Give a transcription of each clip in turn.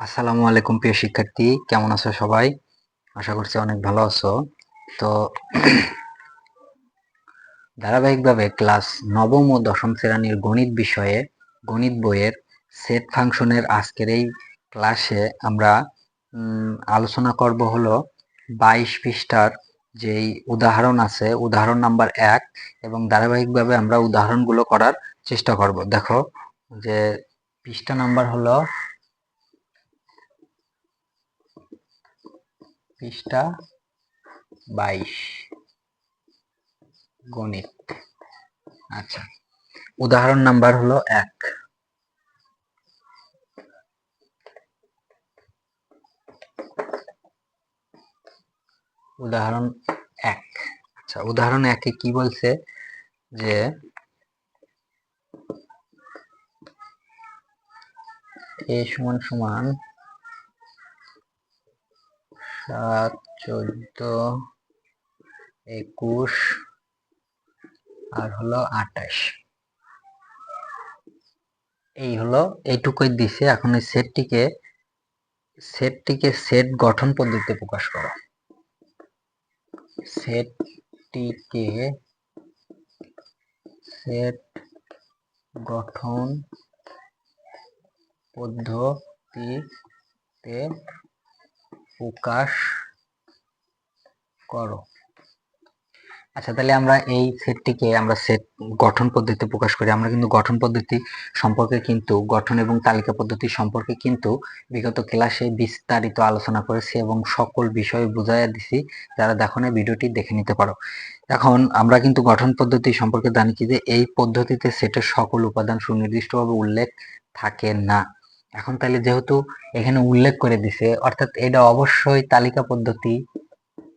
আসসালামু আলাইকুম, প্রিয় শিক্ষার্থী। কেমন আছো সবাই? আশা করছি অনেক ভালো আছো। তো ধারাবাহিকভাবে ক্লাস নবম ও দশম শ্রেণির গণিত বিষয়ে, গণিত বইয়ের সেট ফাংশনের আজকের এই ক্লাসে আমরা আলোচনা করব হলো বাইশ পৃষ্ঠার যেই উদাহরণ আছে, উদাহরণ নাম্বার এক, এবং ধারাবাহিকভাবে আমরা উদাহরণগুলো করার চেষ্টা করব। দেখো যে পৃষ্ঠা নাম্বার হলো পৃষ্ঠা বাইশ। গণিত। আচ্ছা উদাহরণ নাম্বার হলো এক। উদাহরণ এক। আচ্ছা উদাহরণ একে কি বলছে যে এ সমান সমান সাত চোদ্দ একুশ, আর হলো আঠাশ। এই হলো, এইটুকুই দিছে। এখন এই সেটটিকে সেটটিকে সেট গঠন পদ্ধতিতে প্রকাশ করো। সেটটিকে সেট গঠন পদ্ধতিতে প্রকাশ করো। আচ্ছা তাহলে আমরা এই সেটটিকে আমরা সেট গঠন পদ্ধতিতে প্রকাশ করি। আমরা কিন্তু গঠন পদ্ধতি সম্পর্কে কিন্তু, গঠন এবং তালিকা পদ্ধতি সম্পর্কে কিন্তু বিগত ক্লাসে বিস্তারিত আলোচনা করেছি এবং সকল বিষয় বুঝাইয়া দিছি। যারা দেখো না ভিডিওটি দেখে নিতে পারো। এখন আমরা কিন্তু গঠন পদ্ধতি সম্পর্কে জানি কি যে, এই পদ্ধতিতে সেটের সকল উপাদান সুনির্দিষ্টভাবে উল্লেখ থাকে না। এখন তাহলে যেহেতু এখানে উল্লেখ করে দিছে, অর্থাৎ এটা অবশ্যই তালিকা পদ্ধতি,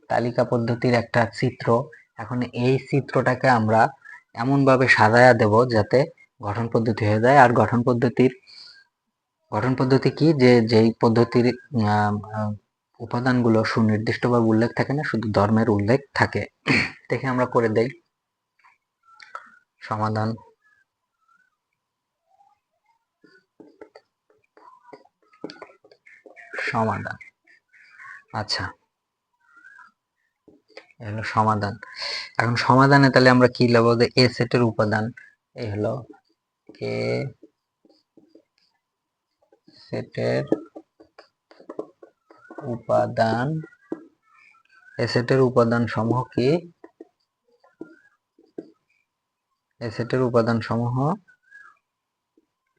তালিকা পদ্ধতির একটা চিত্র। এখন এই চিত্রটাকে আমরা এমন ভাবে সাজায়া দেব যাতে গঠন পদ্ধতি হয়ে যায়। আর গঠন পদ্ধতির, গঠন পদ্ধতি কি? যে, যেই পদ্ধতির উপাদানগুলো সুনির্দিষ্টভাবে উল্লেখ থাকে না, শুধু ধর্মের উল্লেখ থাকে। দেখে আমরা করে দেই। সমাধান। সমাধান। আচ্ছা। হলো সমাধান। এখন সমাধানে তাহলে আমরা কি নেব যে এ সেটের উপাদান এই হলো এ সেটের উপাদান এ সেটের উপাদান সমূহ কি? এ সেটের উপাদান সমূহ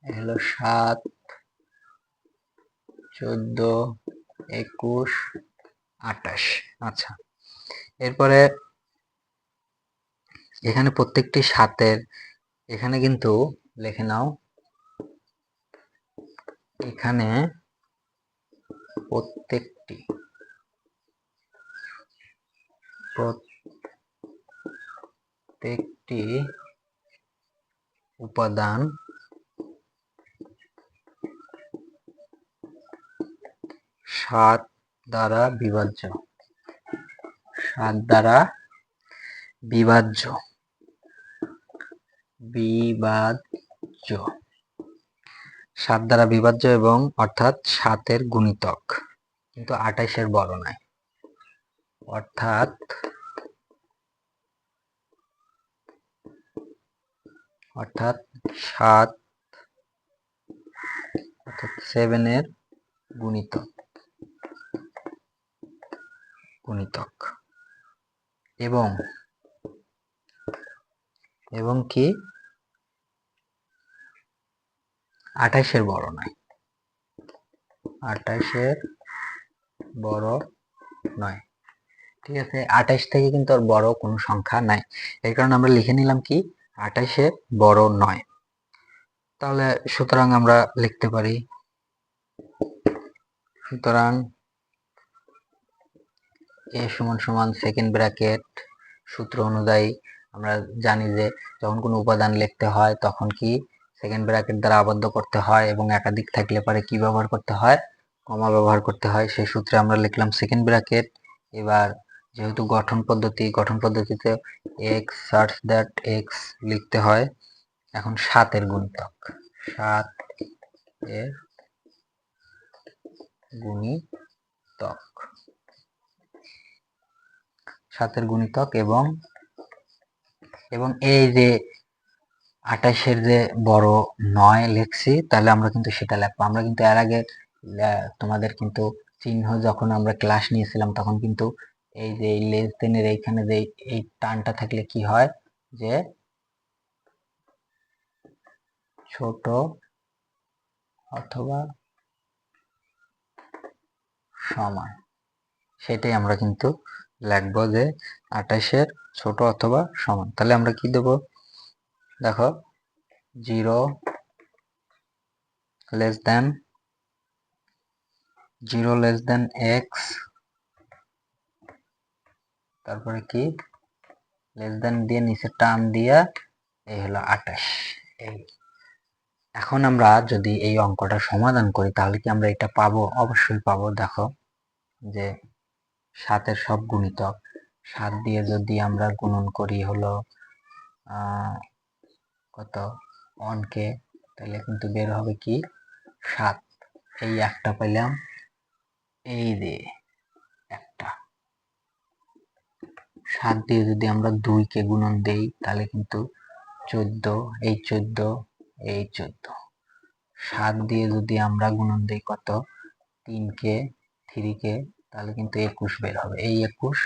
হলো সাত চোদ্দ, একুশ, আঠাশ। আচ্ছা। এরপরে এখানে প্রত্যেকটি সাতের, এখানে কিন্তু লিখে নাও। এখানে প্রত্যেকটি প্রত্যেকটি উপাদান সাত দ্বারা বিভাজ্য। সাত দ্বারা বিভাজ্য। বিভাজ্য। সাত দ্বারা বিভাজ্য এবং অর্থাৎ সাতের গুণিতক। কিন্তু আঠাইশের বড় নাই। অর্থাৎ অর্থাৎ সাত, অর্থাৎ সেভেনের গুণিতক। গুণিতক এবং এবং কি? আঠাইশের বড় নয় আঠাইশের বড় নয় ঠিক আছে, আঠাশ থেকে কিন্তু আর বড় কোনো সংখ্যা নাই। এই কারণে আমরা লিখে নিলাম কি? আঠাইশের বড় নয় তাহলে সুতরাং আমরা লিখতে পারি, সুতরাং এ সমান সমান সেকেন্ড ব্র্যাকেট সূত্র অনুযায়ী আমরা জানি যে যখন কোনো উপাদান লিখতে হয় তখন কি সেকেন্ড ব্র্যাকেট দ্বারা আবদ্ধ করতে হয় এবং একাধিক থাকলে পরে কি ব্যবহার করতে হয়? কমা ব্যবহার করতে হয়। সেই সূত্রে আমরা লিখলাম সেকেন্ড ব্র্যাকেট এবার যেহেতু গঠন পদ্ধতি, গঠন পদ্ধতিতে এক্স সার্চ দ্যাট এক্স লিখতে হয়, এখন সাতের গুণিতক। সাত এর গুণিতক। সাতের গুণিতক এবং এবং এই যে আঠাশের যে বড় নয় লিখছি, তাহলে আমরা কিন্তু সেটা লিখব। আমরা কিন্তু এর আগে তোমাদের কিন্তু চিহ্ন যখন আমরা ক্লাস নিয়েছিলাম, তখন কিন্তু এই যে লেস দেনের এইখানে যে এই টানটা থাকলে কি হয়? যে ছোট অথবা সমান, সেটাই আমরা কিন্তু লিখব যে আঠাশের ছোট অথবা সমান। তাহলে আমরা কি দেব? দেখো, zero less then zero less then X তারপরে কি? লেস দেন দিয়ে নিচে টান দিয়া এই হলো আঠাশ। এই। এখন আমরা যদি এই অঙ্কটা সমাধান করি, তাহলে কি আমরা এটা পাবো? অবশ্যই পাবো। দেখো যে সাতের সব গুণিতক। সাত দিয়ে যদি আমরা গুণন করি হলো কত? অনকে তাহলে কিন্তু বের হবে কি? সাত। এই একটা পেলাম এই যে একটা। সাত দিয়ে যদি আমরা দুইকে গুণন দেই, তাহলে কিন্তু চোদ্দ, এই চোদ্দ এই চোদ্দ। সাত দিয়ে যদি আমরা গুণন দেই কত? তিনকে থ্রিকে তাহলে কিন্তু একুশ বের হবে। এই একুশ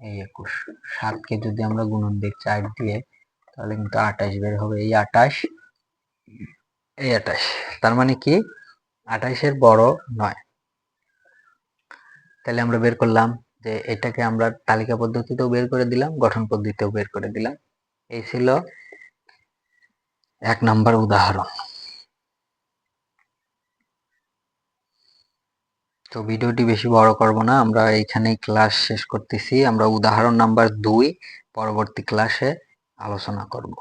এই একুশ। সাতকে যদি আমরা গুণন দিই চার দিয়ে, তাহলে কিন্তু আঠাশ বের হবে। এই আঠাশ এই আঠাশ। তার মানে কি? আঠাশের বড় নয়। তাহলে আমরা বের করলাম যে এটাকে আমরা তালিকা পদ্ধতিতেও বের করে দিলাম, গঠন পদ্ধতিতেও বের করে দিলাম। এই ছিল এক নম্বর উদাহরণ। তো ভিডিওটি বেশি বড় করব না, আমরা এইখানেই ক্লাস শেষ করতেছি। আমরা উদাহরণ নাম্বার দুই, পরবর্তী ক্লাসে আলোচনা করব।